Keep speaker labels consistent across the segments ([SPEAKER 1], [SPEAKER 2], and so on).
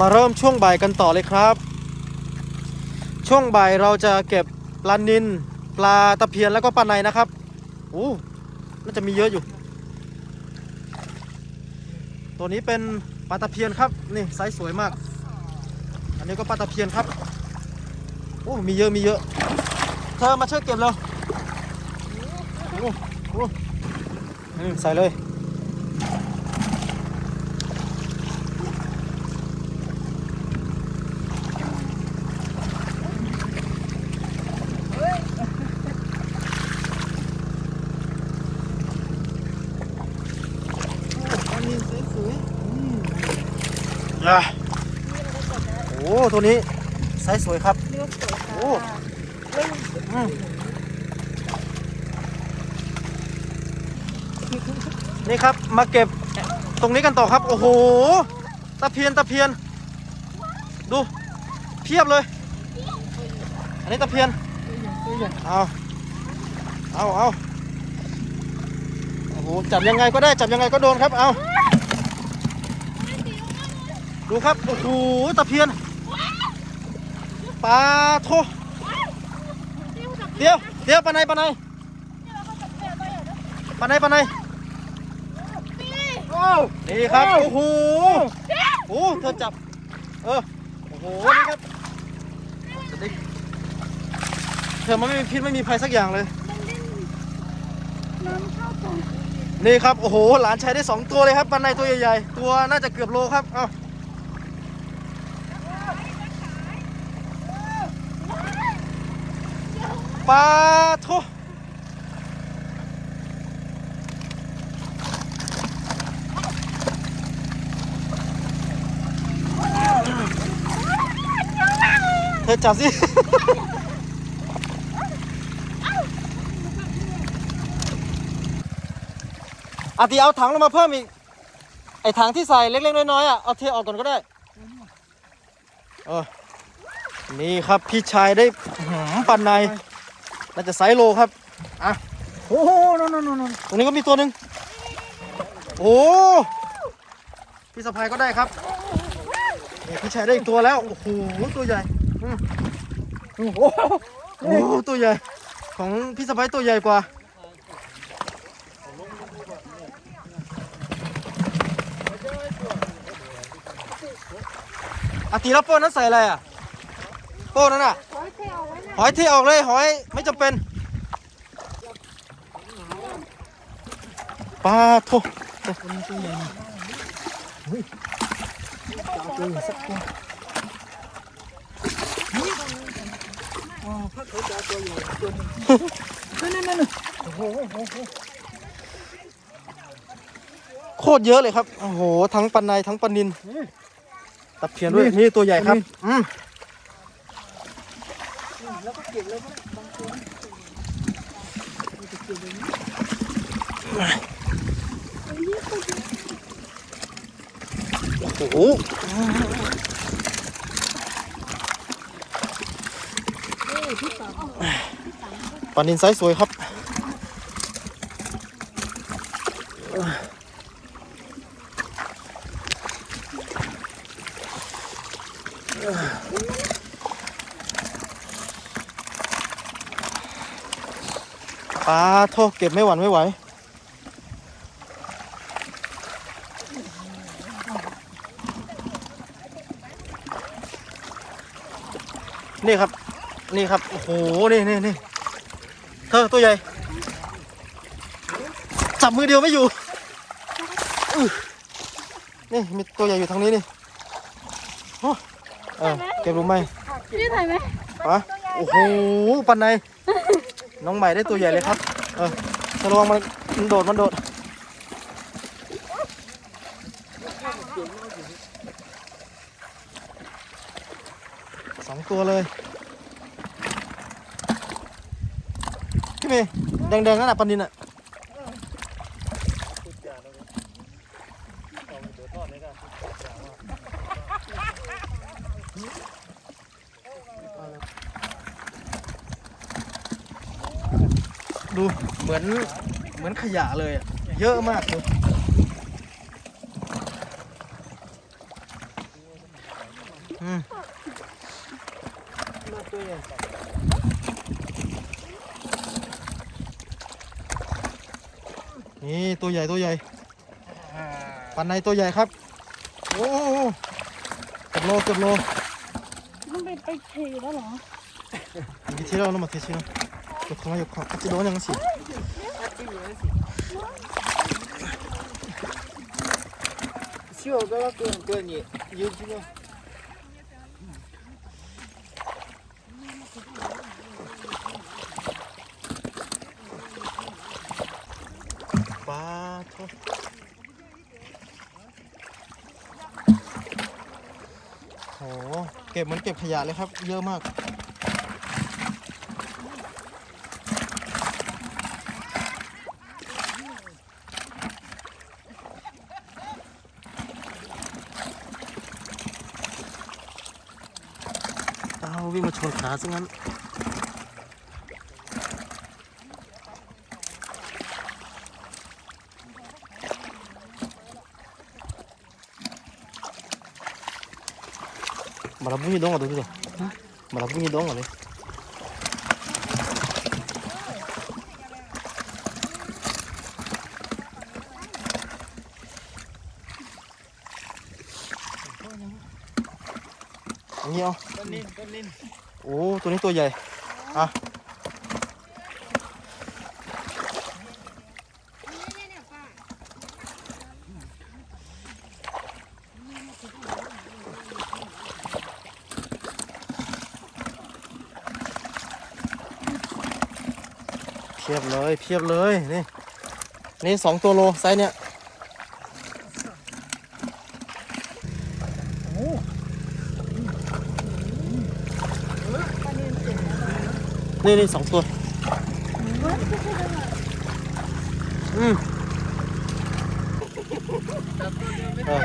[SPEAKER 1] มาเริ่มช่วงบ่ายกันต่อเลยครับ ช่วงบ่ายเราจะเก็บปลานินปลาตะเพียนแล้วก็ปลาในนะครับโอ้น่าจะมีเยอะอยู่ ตัวนี้เป็นปลาตะเพียนครับนี่ไซส์สวยมาก อันนี้ก็ปลาตะเพียนครับโอ้มีเยอะมีเยอะ เธอมาช่วยเก็บเร็วโอ้โหอืมใส่เลย
[SPEAKER 2] อันนี้สวย
[SPEAKER 1] อะโอ้ตัวนี้ไซส์สวยครับ
[SPEAKER 2] ๆเลือกสวยค่ะ
[SPEAKER 1] โอ้อืมนี่ครับมาเก็บตรงนี้กันต่อครับ โอ้โห ตะเพียนตะเพียน ดู เพียบเลย อันนี้ตะเพียน
[SPEAKER 2] ตัวใหญ่
[SPEAKER 1] เอาเอาเอาโอ้โหจับยังไงก็ได้จับยังไงก็โดนครับ เอา ดูครับ โอ้โหตะเพียนปลาโทเดี๋ยวเดี๋ยวปลาในปลาในปลาในปลาใน
[SPEAKER 2] โอ้
[SPEAKER 1] นี่ครับ โอ้โหโอ้โหเธอจับ เออ โอ้โห นี่ครับจะได้เธอมันไม่มีพิษไม่มีภัยสักอย่างเลย
[SPEAKER 2] น้ำเข้าตรง
[SPEAKER 1] นี่ครับ โอ้โห หลานชายได้สองตัวเลยครับปลาในตัวใหญ่ๆ ตัวน่าจะเกือบโลครับ เอา ปลาโทเธอจับสิ อาตีเอาถังลงมาเพิ่มอีก ไอถังที่ใส่เล็กๆน้อยๆอะ เอาเทออกก่อนก็ได้ เออ นี่ครับพี่ชายได้ปันใน น่าจะไซส์โลครับ อะ
[SPEAKER 2] โอ้โหนนนนน
[SPEAKER 1] ตรงนี้ก็มีตัวหนึ่งโอ้พี่สะพายก็ได้ครับนี่พี่ชายได้อีกตัวแล้ว โอ้โห ตัวใหญ่อืม
[SPEAKER 2] โอ้โห
[SPEAKER 1] โอ้โหตัวใหญ่ ของพี่สะพายตัวใหญ่กว่าอาตีแล้วโป้นั้นใส่อะไรอะ โป้นั้นอะ
[SPEAKER 2] ห้เทเอาไว้นะ
[SPEAKER 1] หอยที่ออกเลยหอยไม่จำเป็นปลาโท
[SPEAKER 2] ตัวนี้ตัวใหญ่เฮ้ยจะเอาตัวใหญ่สักตัวอ๋อพักเขาจะเอาตัวใหญ่ตัวหนึงนั่นนั่นนั่นโอ้โหโอ้โห
[SPEAKER 1] โคตรเยอะเลยครับ โอ้โห ทั้งปลาในทั้งปลานินตะเพียนด้วย นี่ตัวใหญ่ครับ อืม โอ้โหปลานินไซส์สวยครับ ปลาโทเก็บไม่หวั่นไม่ไหวนี่ครับ นี่ครับ โอ้โห นี่นี่นี่เธอตัวใหญ่ จับมือเดียวไม่อยู่อื้อนี่มีตัวใหญ่อยู่ทางนี้นี่โอ้เออเก็บรู้ไหม
[SPEAKER 3] พี่ถ่ายไหม
[SPEAKER 1] ปะโอ้โหปันใน น้องใหม่ได้ตัวใหญ่เลยครับ เออเธอระวังมันมันโดดมันโดดสองตัวเลยพี่เมย์แดงๆนั่นน่ะปันนินอะ ดูเห มือนเหมือนขยะเลยอะเยอะมากเลยอืม
[SPEAKER 2] มาตัวใหญ่
[SPEAKER 1] นี่ตัวใหญ่ตัวใหญ่ปันในตัวใหญ่ครับ โอ้โหเกือบโลเกือบโล
[SPEAKER 3] มันไปไปเทแล้วเหรอ
[SPEAKER 1] อีกทีเราลงมาเทชิโนะยกของมายกของ ยกขอยกขออาจจะโดนยังสิ
[SPEAKER 2] ชิวก็เ욕하면 욕 하.
[SPEAKER 1] 같이 넣어 양 식. 쉬
[SPEAKER 2] 어가갖고 그니 여기가
[SPEAKER 1] 마토 오เก็บเหมือนเก็บขยะเลยครับ เยอะมาก เอาวิ่งมาชนขาซะงั้น Malabungi dong ada dulu. Malabungi dong ada. Ini oh.
[SPEAKER 2] ปนินปนิน
[SPEAKER 1] โอ้ตัวนี้ตัวใหญ่อะเพียบเลยเพียบเลยนี่นี่สองตัวโลไซส์เนี้ย นี่นี่สองตัว อืมเออ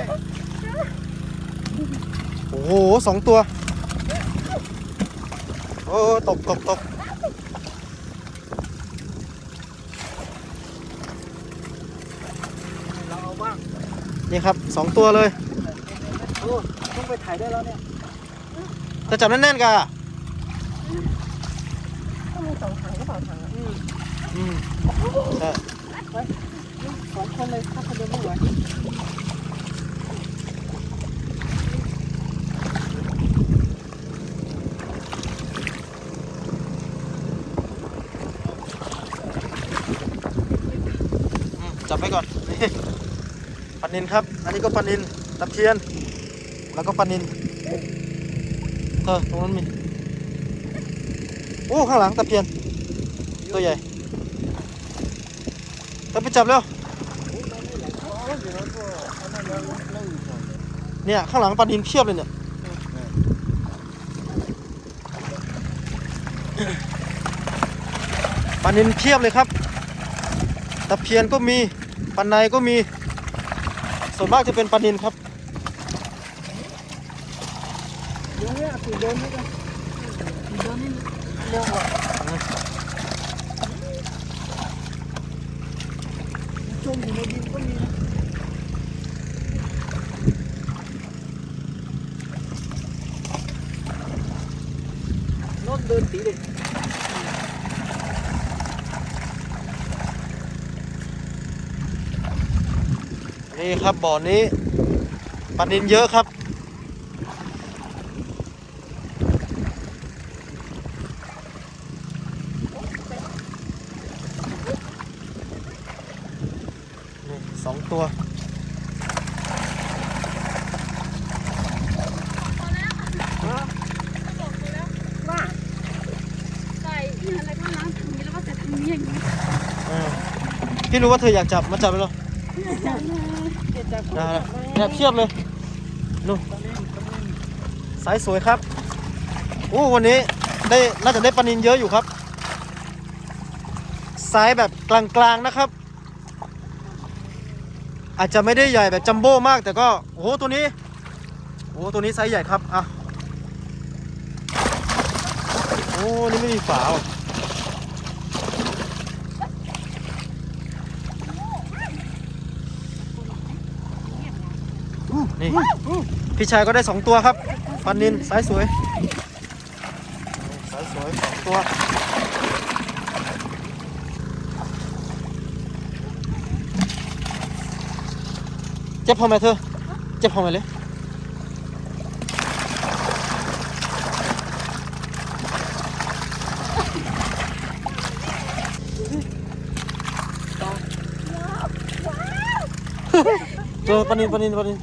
[SPEAKER 1] โอ้โหสองตัว โอ้ตกตกตก
[SPEAKER 2] เราเอาบ้าง
[SPEAKER 1] นี่ครับสองตัวเลย
[SPEAKER 2] โอ้ต้องไปถ่ายได้แล้วเนี่ย
[SPEAKER 1] จะจับแน่นๆกัน
[SPEAKER 3] ต้องมี สองถังก็เปล่าถังอะ
[SPEAKER 1] อืมใช่
[SPEAKER 2] สองคนเลยถ้าคนเดียวไม่ไหว
[SPEAKER 1] อืมจับไว้ก่อนนี่ปลานินครับ อันนี้ก็ปลานินตะเพียน แล้วก็ปลานินเออตรงนั้นมี โอ้ข้างหลังตะเพียน ตัวใหญ่จะไปจับเร็วเนี่ยข้างหลังปลานินเพียบเลยเนี่ยปลานินเพียบเลยครับตะเพียนก็มีปลาในก็มี ส่วนมากจะเป็นปลานินครับ
[SPEAKER 2] เดี๋ยวเนี่ยตีเดินนี่กันตีเดินนี่เร็วกว่าจมอยู่ ในดินก็มีนะรถเดินตีเลย
[SPEAKER 1] นี่ครับบ่อนี้ปลานินเยอะครับ นี่สอง ตัว
[SPEAKER 3] ว่าใส่ที่อะไรก็ล้างทางนี้แล้วก็จะทำนี้อย่างนี้
[SPEAKER 1] อ่าพี่รู้ว่าเธออยากจับมาจับไปเลย
[SPEAKER 3] จับเลย
[SPEAKER 2] เจ็ดจาก
[SPEAKER 1] นะเนี่ยเพียบเลยนู่นสายสวยครับโอ้วันนี้ได้น่าจะได้ปลานินเยอะอยู่ครับไซส์แบบกลางๆนะครับ อาจจะไม่ได้ใหญ่แบบจัมโบ้มาก แต่ก็โอ้โหตัวนี้โอ้โหตัวนี้ไซส์ใหญ่ครับอะโอ้นี่ไม่มีฝาว่ะอู้นี่พี่ชายก็ได้สองตัวครับปันนินสายสวยสายสวยสองตัว เจ็บพอไหมเธอ เจ็บพอไหมเลยเจอปนินปนินปนิน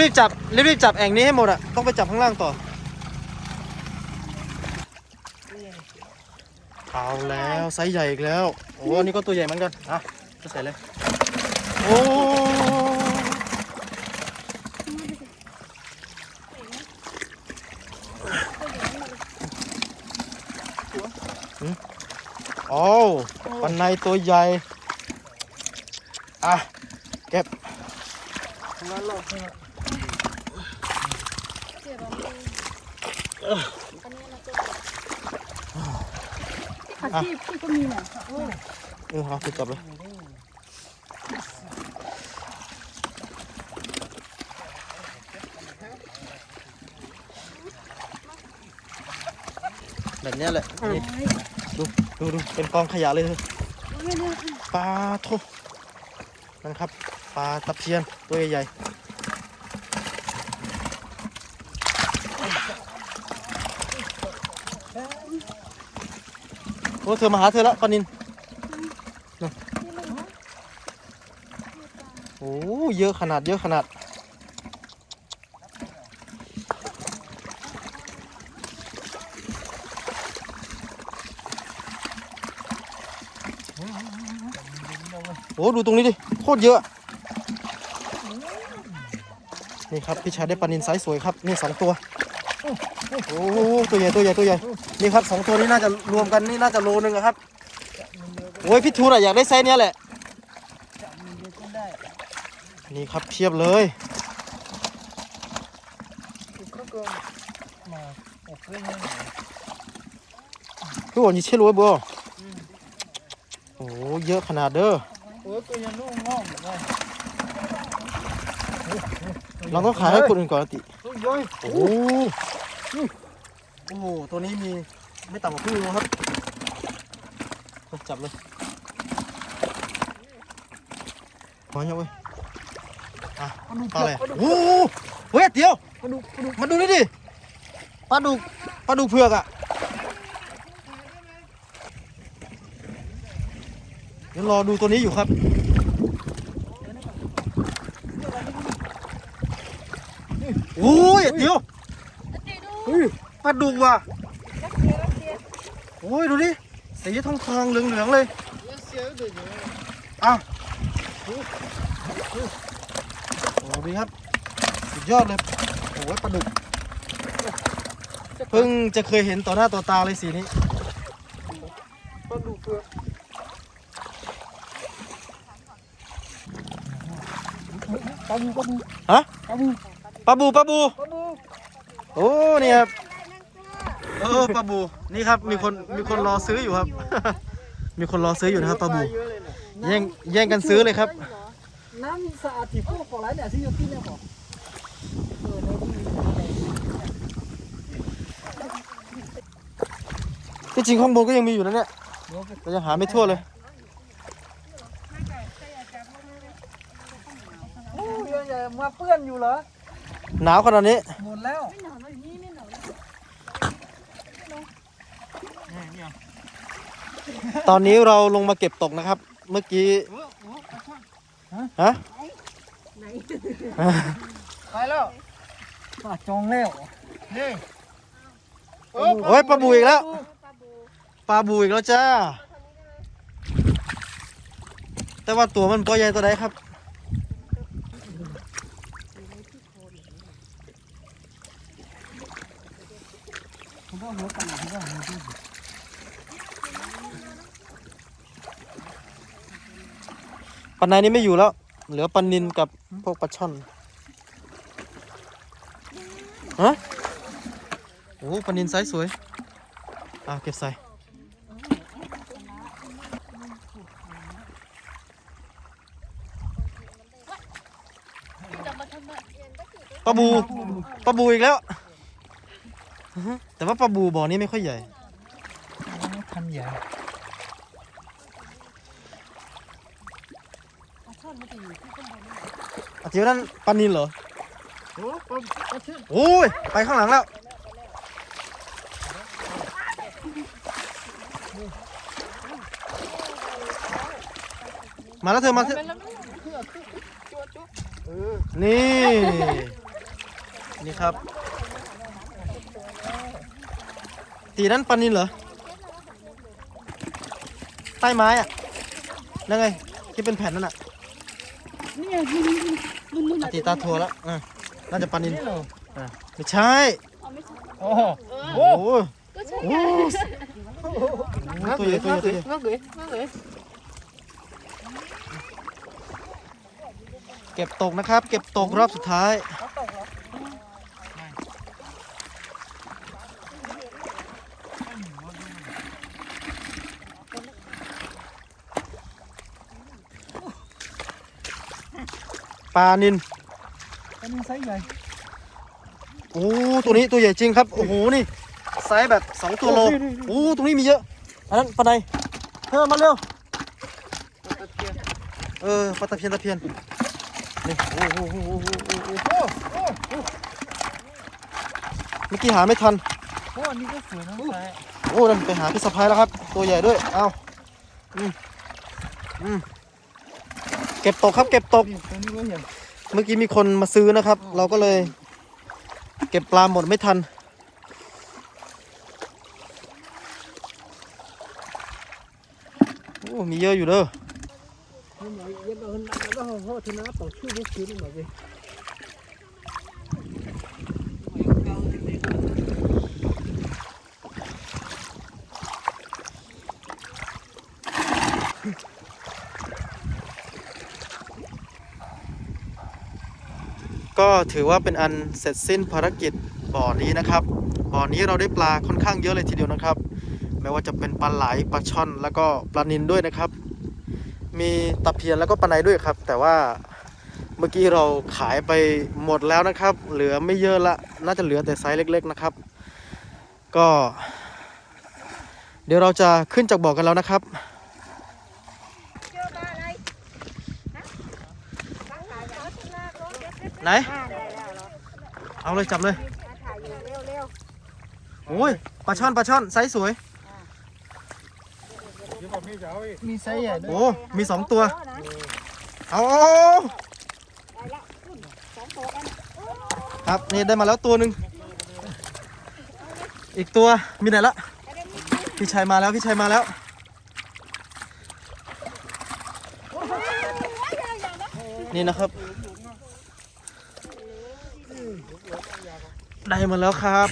[SPEAKER 1] รีบๆจับรีบๆจับแอ่งนี้ให้หมดอะ ต้องไปจับข้างล่างต่อ เอาแล้วไซส์ใหญ่อีกแล้ว โอ้อันนี้ก็ตัวใหญ่เหมือนกัน อะ จะใส่เลย โอ้หืมโอ้ปันในตัวใหญ่ อะ เก็บ
[SPEAKER 2] มาหลอกเนี่ย
[SPEAKER 3] เจ็บอะอันนี้นะเจ็บผัดชีพพี่ก็มีน่ะ
[SPEAKER 1] เออเอาไปจับเลย แบบเนี้ยแหละนี่ดูดูดูเป็นกองขยะเลยเธอปลาโทนั่นครับปลาตะเพียนตัวใหญ่ๆโอ้เธอมาหาเธอแล้วปานินนู่นโอ้เยอะขนาดเยอะขนาด โอ้ดูตรงนี้ดิโคตรเยอะ นี่ครับพี่ชายได้ปลานินไซส์สวยครับนี่สองตัวโอ้ตัวใหญ่ตัวใหญ่ตัวใหญ่นี่ครับสองตัวนี้น่าจะรวมกันนี่น่าจะโลนึงอะครับโอ้ยพี่ทูนอะอยากได้ไซส์เนี้ยแหละ
[SPEAKER 2] นี่
[SPEAKER 1] ครับเพียบเลย
[SPEAKER 2] คือเขาก็มาอบเพื่อนเนี่ย
[SPEAKER 1] พี่บอกนี่เชื่อรู้ไหมบัวโอ้เยอะขนาดเด้อ
[SPEAKER 2] โอ้ยก็ยังนุ่งงอกเหมือนกัน
[SPEAKER 1] เราต้องขายให้คนอื่นก่อนนะติ
[SPEAKER 2] โอ้ยโอ้ย
[SPEAKER 1] โอ้โหโอ้โหตัวนี้มีไม่ต่ำกว่าครึ่งโลครับไปจับเลยพอยังเว้ยอะ
[SPEAKER 2] ปลาดุก
[SPEAKER 1] ปลาอะไร
[SPEAKER 2] ปลาดุก
[SPEAKER 1] โอ้โหเฮ้ยเดี๋ยว
[SPEAKER 2] ปลาดุกปลาดุก
[SPEAKER 1] มาดูนี่ดิปลาดุกปลาดุกเผือกอะ ดี๋ยวรอดูตัวนี้อยู่ครับโอ้ยเดี๋ยว
[SPEAKER 2] เฮ้ย
[SPEAKER 1] ปลาดุกว่ะโอ้ยดูดิสีทองทองๆเหลืองเหลืองๆเลย
[SPEAKER 2] เสียเดี๋ยว
[SPEAKER 1] อ้าวโอ้ดีครับสุดยอดเลยโอ้ยปลาดุกเพิ่งจะเคยเห็นต่อหน้าต่อตาเลยสีนี้
[SPEAKER 2] ปลาดุกเปลือก ปลาดุกปลาดุก
[SPEAKER 1] ฮะ
[SPEAKER 2] ปลาดุก
[SPEAKER 1] ปลาบูปลาบู
[SPEAKER 2] ปลาดุก
[SPEAKER 1] โอ้นี่ครับเออปลาบูนี่ครับมีคนมีคนรอซื้ออยู่ครับ มีคนรอซื้ออยู่นะครับปลาบู
[SPEAKER 2] เยอะเลยนะ
[SPEAKER 1] แย่งแย่งกันซื้อเลยครับ
[SPEAKER 2] น้ำสะอาดที่พวกของร้านเนี่ยที่อยู่ที่เนี่ยบอกเออในที่
[SPEAKER 1] ที่จริงข้างบนก็ยังมีอยู่นะเนี่ย
[SPEAKER 2] เดี๋ยวไป
[SPEAKER 1] แต่ยังหาไม่ทั่วเลย
[SPEAKER 2] โอ้ ยอย่ามาเปื้อนอยู่เหรอ
[SPEAKER 1] หนาวขนาดนี้
[SPEAKER 2] หมดแล้ว
[SPEAKER 3] ไม่หนาวแล้วนี่ไม่หนาวแล้ว
[SPEAKER 1] ตอนนี้เราลงมาเก็บตกนะครับ เมื่อกี้ฮะ
[SPEAKER 3] ไหน
[SPEAKER 2] ไปแล้วปลาจองแล้วนี่
[SPEAKER 1] โอ้ยปลาบูอีกแล้ว
[SPEAKER 3] ปลาบู
[SPEAKER 1] ปลาบูอีกแล้วจ้า แต่ว่าตัวมันตัวใหญ่ตัวใดครับ
[SPEAKER 2] ปันนา
[SPEAKER 1] ยนี่ไม่อยู่แล้ว เหลือปันนินกับพวกปลาช่อนฮะโอ้ปันนินไซส์สวย อะเก็บใส่
[SPEAKER 2] ป
[SPEAKER 1] ลาบูปลาบูอีกแล้ว แต่ว่าปลาบูบ่อนี้ไม่ค่อยใหญ่
[SPEAKER 2] คันใหญ่
[SPEAKER 1] อาจิวนั่นปลานินเหรอ
[SPEAKER 2] โอ้ปลาปลาเชื่อ
[SPEAKER 1] โอ้ยไปข้างหลังแล้วมาแล้วเธอมาเถอะนี่ นี่ครับ ตีนั้นปลานินเหรอ ใต้ไม้อะนั่นไง ที่เป็นแผ่นนั่นอะ
[SPEAKER 3] นี่ไงนี่นี่นี่นี่
[SPEAKER 1] อะตีตาทัวแล้วอะน่าจะปลานิน
[SPEAKER 2] นี่เหรอ
[SPEAKER 1] อะไม่ใช่
[SPEAKER 3] เอาไม่ใช่
[SPEAKER 2] โอ้
[SPEAKER 1] โอ้โห
[SPEAKER 3] ก็ใช่
[SPEAKER 1] โอ้ตัวใหญ่ตัวใหญ่ตัวใหญ่
[SPEAKER 2] นั่งเลยนั่งเลย
[SPEAKER 1] เก็บตกนะครับ เก็บตกรอบสุดท้าย ปลานิน
[SPEAKER 2] อันนี้ไซส์ใหญ่
[SPEAKER 1] โอ้ตัวนี้ตัวใหญ่จริงครับ โอ้โห นี่ไซส์แบบ2ตัวโลโอ้ตรงนี้มีเยอะอันนั้นปลาใดเธอมาเร็วเออปลาตะเพียนตะเพียนนี่โอ้โหโอ้โหโอ้โหโอ้โห
[SPEAKER 2] โอ้โอ้โอ้
[SPEAKER 1] เมื่อกี้หาไม่ทัน
[SPEAKER 2] โอ้อันนี้ก็สวยนะไซส์
[SPEAKER 1] โอ้นั่นไปหาพี่สะพ้ายแล้วครับ ตัวใหญ่ด้วย เอาอืมอืม เก็บตกครับเก็บตก เมื่อกี้มีคนมาซื้อนะครับ เราก็เลย เก็บปลาหมดไม่ทัน โอ้ มีเยอะอยู่เด้อ
[SPEAKER 2] นี่หน่อยเย็นเอาหนั ก็
[SPEAKER 1] ถือว่าเป็นอันเสร็จสิ้นภารกิจบ่อนี้นะครับบ่อนี้เราได้ปลาค่อนข้างเยอะเลยทีเดียวนะครับ ไม่ว่าจะเป็นปลาไหลปลาช่อน แล้วก็ปลานิลด้วยนะครับ มีตะเพียนแล้วก็ปลาในด้วยครับ แต่ว่าเมื่อกี้เราขายไปหมดแล้วนะครับ เหลือไม่เยอะละน่าจะเหลือแต่ไซส์เล็ก ๆนะครับ ก็ เดี๋ยวเราจะขึ้นจากบ่อกันแล้วนะครับ ไหน เอาเลยจับเลยโอ้ยปลาช่อนปลาช่อนไซส์สวย
[SPEAKER 2] มีไซส์ใหญ่ด้วย
[SPEAKER 1] โอ้ มีสองตัว เอาครับนี่ได้มาแล้วตัวหนึ่งอีกตัวมีไหนละพี่ชัยมาแล้วพี่ชัยมาแล้วนี่นะครับ ได้มาแล้วครับ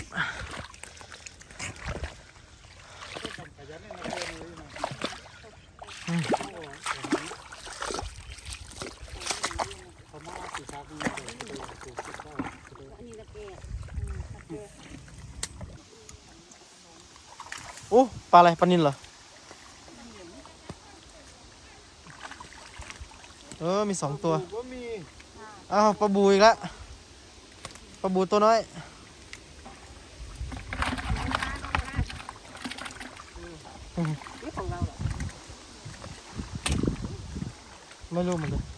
[SPEAKER 1] โอ้ปลาอะไรปลานินเหรอ เออ มีสองตัว
[SPEAKER 2] ก็มี
[SPEAKER 1] อ้าวปลาบูอีกแล้วปลาบูตัวน้อย
[SPEAKER 2] นี่ของเราเหรอ
[SPEAKER 1] ไ